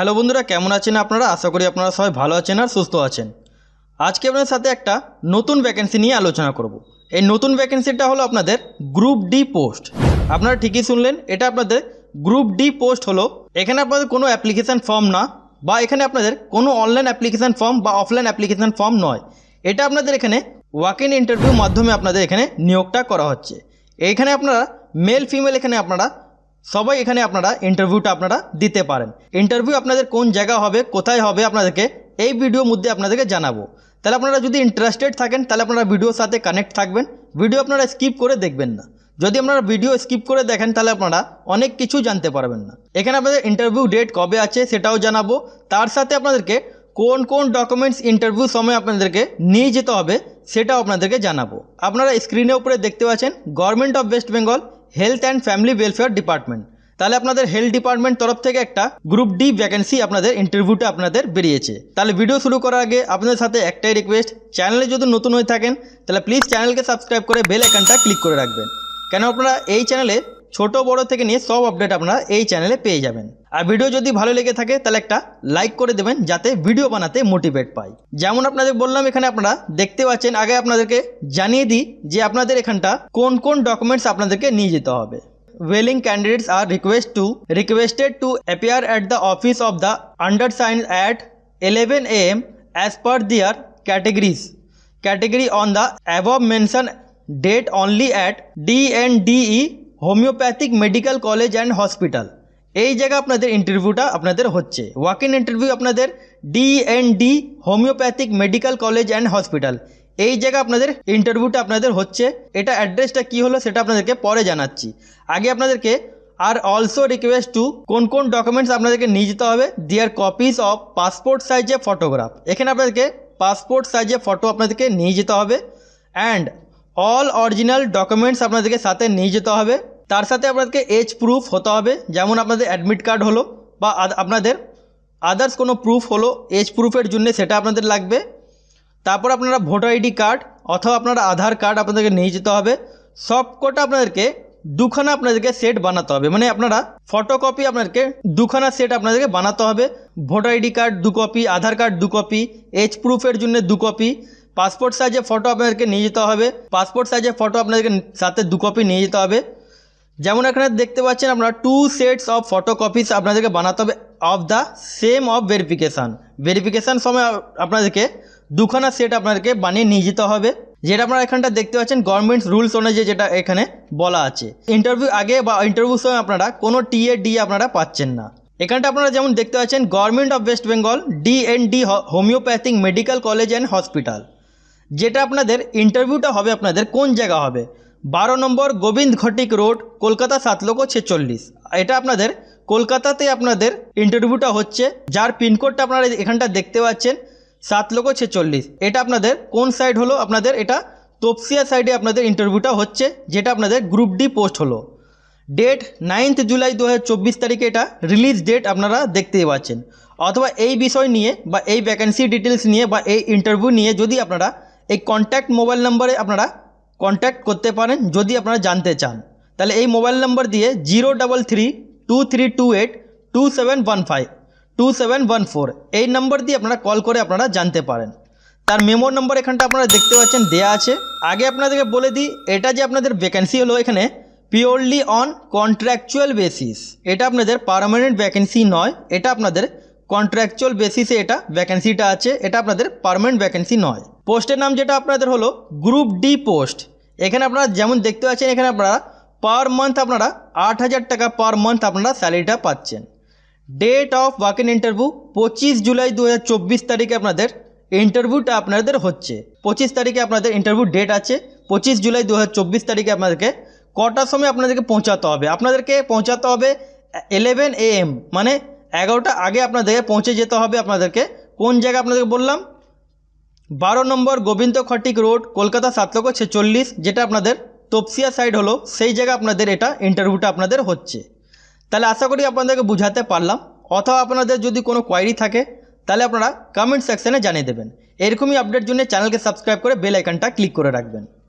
Hello বন্ধুরা, কেমন আছেন আপনারা? আশা করি আপনারা সবাই ভালো আছেন আর সুস্থ আছেন। আজকে আপনাদের সাথে একটা নতুন ভ্যাকেন্সি নিয়ে আলোচনা করব। এই নতুন ভ্যাকেন্সিটা হলো আপনাদের গ্রুপ ডি পোস্ট আপনারা ঠিকই শুনলেন, এটা আপনাদের গ্রুপ ডি পোস্ট হলো, এখানে আপনাদের কোনো অ্যাপ্লিকেশান ফর্ম না, বা এখানে আপনাদের কোনো অনলাইন অ্যাপ্লিকেশান ফর্ম বা অফলাইন অ্যাপ্লিকেশান ফর্ম নয়। এটা আপনাদের এখানে ওয়াক ইন ইন্টারভিউ মাধ্যমে আপনাদের এখানে নিয়োগটা করা হচ্ছে। এইখানে আপনারা মেল ফিমেল এখানে আপনারা সবাই এখানে আপনারা ইন্টারভিউটা আপনারা দিতে পারেন। ইন্টারভিউ আপনাদের কোন জায়গা হবে, কোথায় হবে আপনাদেরকে এই ভিডিওর মধ্যে আপনাদেরকে জানাব। তাহলে আপনারা যদি ইন্টারেস্টেড থাকেন, তাহলে আপনারা ভিডিওর সাথে কানেক্ট থাকবেন। ভিডিও আপনারা স্কিপ করে দেখবেন না। যদি আপনারা ভিডিও স্কিপ করে দেখেন, তাহলে আপনারা অনেক কিছু জানতে পারবেন না। এখানে আপনাদের ইন্টারভিউ ডেট কবে আছে সেটাও জানাব। তার সাথে আপনাদেরকে কোন কোন ডকুমেন্টস ইন্টারভিউ সময় আপনাদেরকে নিয়ে যেতে হবে, সেটাও আপনাদেরকে জানাব। আপনারা স্ক্রিনের উপরে দেখতে পাচ্ছেন government of West Bengal health and family welfare department তাহলে আপনাদের হেলথ ডিপার্টমেন্ট তরফ থেকে একটা গ্রুপ ডি ভ্যাকেন্সি আপনাদের ইন্টারভিউটা আপনাদের বেরিয়েছে। তাহলে ভিডিও শুরু করার আগে আপনাদের সাথে একটাই রিকোয়েস্ট চ্যানেলে যদি নতুন হয়ে থাকেন, তাহলে প্লিজ চ্যানেলকে সাবস্ক্রাইব করে বেল আইকনটা ক্লিক করে রাখবেন। কেন আপনারা এই চ্যানেলে ছোট বড় থেকে নিয়ে সব আপডেট আপনারা এই চ্যানেলে পেয়ে যাবেন। আর ভিডিও যদি ভালো লেগে থাকে, তাহলে একটা লাইক করে দেবেন, যাতে ভিডিও বানাতে মোটিভেট পাই। যেমন আপনাদের বললাম এখানে আপনারা দেখতে পাচ্ছেন, আগে আপনাদেরকে জানিয়ে দিই যে আপনাদের এখানটা কোন কোন ডকুমেন্টস আপনাদেরকে নিয়ে যেতে হবে। Willing candidates are request to, requested to appear at the office of the undersigned at 11 am as per their categories category on the above mentioned date only at DNDE homeopathic medical college and hospital. এই জায়গা আপনাদের ইন্টারভিউটা আপনাদের হচ্ছে। Walk in interview আপনাদের DND homeopathic medical college and hospital. এই জায়গা আপনাদের ইন্টারভিউটা আপনাদের হচ্ছে। এটা অ্যাড্রেসটা কি হলো সেটা আপনাদেরকে পরে জানাচ্ছি। আগে আপনাদেরকে আর অলসো রিকোয়েস্ট টু কোন কোন ডকুমেন্টস আপনাদেরকে নিয়ে যেতে হবে। দিয়ার কপিস অফ পাসপোর্ট সাইজে ফটোগ্রাফ এখানে আপনাদেরকে পাসপোর্ট সাইজে ফটো আপনাদেরকে নিয়ে যেতে হবে। অ্যান্ড অল অরিজিনাল ডকুমেন্টস আপনাদেরকে সাথে নিয়ে যেতে হবে। তার সাথে আপনাদেরকে এজ প্রুফ হতে হবে। যেমন আপনাদের অ্যাডমিট কার্ড হলো বা আপনাদের আদার্স কোনো প্রুফ হলো এজ প্রুফের জন্য সেটা আপনাদের লাগবে। তারপর আপনারা ভোটার আইডি কার্ড অথবা আপনারা আধার কার্ড আপনাদেরকে নিয়ে যেতে হবে। সব কটা আপনাদেরকে দুখানা আপনাদেরকে সেট বানাতে হবে। মানে আপনারা ফটোকপি আপনাদেরকে দুখানা সেট আপনাদেরকে বানাতে হবে। ভোটার আইডি কার্ড দু কপি আধার কার্ড দু কপি এজ প্রুফের জন্য দু কপি পাসপোর্ট সাইজের ফটো আপনাদেরকে নিয়ে যেতে হবে। পাসপোর্ট সাইজের ফটো আপনাদেরকে সাথে দু কপি নিয়ে যেতে হবে। যেমন এখানে দেখতে পাচ্ছেন আপনারা two sets of photocopies আপনাদেরকে বানাতে হবে of the same of verification verification সময় আপনাদেরকে দুখানা সেট আপনাদেরকে বানিয়ে নিয়ে যেতে হবে। যেটা আপনারা এখানটা দেখতে পাচ্ছেন গভর্নমেন্টস রুলস অনুযায়ী যেটা এখানে বলা আছে। ইন্টারভিউ আগে বা ইন্টারভিউ সময় আপনারা কোনো টিএ ডি আপনারা পাচ্ছেন না। এখানটা আপনারা যেমন দেখতে পাচ্ছেন government of West Bengal DND homeopathic medical college and hospital যেটা আপনাদের ইন্টারভিউটা হবে আপনাদের কোন জায়গা হবে? বারো নম্বর গোবিন্দ ঘটিক রোড, কলকাতা সাত লক্ষ ছেচল্লিশ। এটা আপনাদের কলকাতাতে আপনাদের ইন্টারভিউটা হচ্ছে, যার পিনকোডটা আপনারা এখানটা দেখতে পাচ্ছেন, সাত লক্ষ ছেচল্লিশ। এটা আপনাদের কোন সাইড হলো? আপনাদের এটা তপসিয়া সাইডে আপনাদের ইন্টারভিউটা হচ্ছে, যেটা আপনাদের গ্রুপ ডি পোস্ট হলো। ডেট নাইন্থ জুলাই দু হাজার চব্বিশ তারিখে এটা রিলিজ ডেট আপনারা দেখতেই পাচ্ছেন। অথবা এই বিষয় নিয়ে বা এই ভ্যাকেন্সি ডিটেলস নিয়ে বা এই ইন্টারভিউ নিয়ে যদি আপনারা এই কন্ট্যাক্ট মোবাইল নম্বরে আপনারা কন্ট্যাক্ট করতে পারেন যদি আপনারা জানতে চান। তাহলে এই মোবাইল নম্বর দিয়ে zero double three two three two eight two seven one five two seven one four এই নম্বর দিয়ে আপনারা কল করে আপনারা জানতে পারেন। তার মেমো নম্বর এখানটা আপনারা দেখতে পাচ্ছেন, দেয়া আছে। আগে আপনাদেরকে বলে দিই, এটা যে আপনাদের ভ্যাকেন্সি হলো এখানে পিওরলি অন কন্ট্রাকচুয়াল বেসিস এটা আপনাদের পার্মানেন্ট ভ্যাকেন্সি নয়, এটা আপনাদের কন্ট্রাকচুয়াল বেসিসে এটা ভ্যাকেন্সিটা আছে, এটা আপনাদের পার্মানেন্ট ভ্যাকেন্সি নয়। পোস্টের নাম যেটা আপনাদের হলো গ্রুপ ডি পোস্ট এখানে আপনারা যেমন দেখতে পাচ্ছেন, এখানে আপনারা পার মান্থ আপনারা আট হাজার টাকা পার মান্থ আপনারা স্যালারিটা পাচ্ছেন। Date of walk in interview পঁচিশ জুলাই দু হাজার চব্বিশ তারিখে আপনাদের ইন্টারভিউটা আপনাদের হচ্ছে। পঁচিশ তারিখে আপনাদের ইন্টারভিউ ডেট আছে, পঁচিশ জুলাই দু হাজার চব্বিশ তারিখে আপনাদেরকে কটার সময় আপনাদেরকে পৌঁছাতে হবে? আপনাদেরকে পৌঁছাতে হবে এলেভেন এএম মানে এগারোটা আগে আপনাদেরকে পৌঁছে যেতে হবে আপনাদেরকে। কোন জায়গায় আপনাদেরকে বললাম? বারো নম্বর গোবিন্দ খটিক রোড, কলকাতা সাত লক্ষ ছেচল্লিশ, যেটা আপনাদের তপসিয়া সাইড হলো, সেই জায়গায় আপনাদের এটা ইন্টারভিউটা আপনাদের হচ্ছে। তাহলে আশা করি আপনাদেরকে বুঝাতে পারলাম। অথবা আপনাদের যদি কোনো কোয়ারি থাকে, তাহলে আপনারা কমেন্ট সেকশানে জানিয়ে দেবেন। এরকমই আপডেট জন্য চ্যানেলকে সাবস্ক্রাইব করে বেল আইকনটা ক্লিক করে রাখবেন।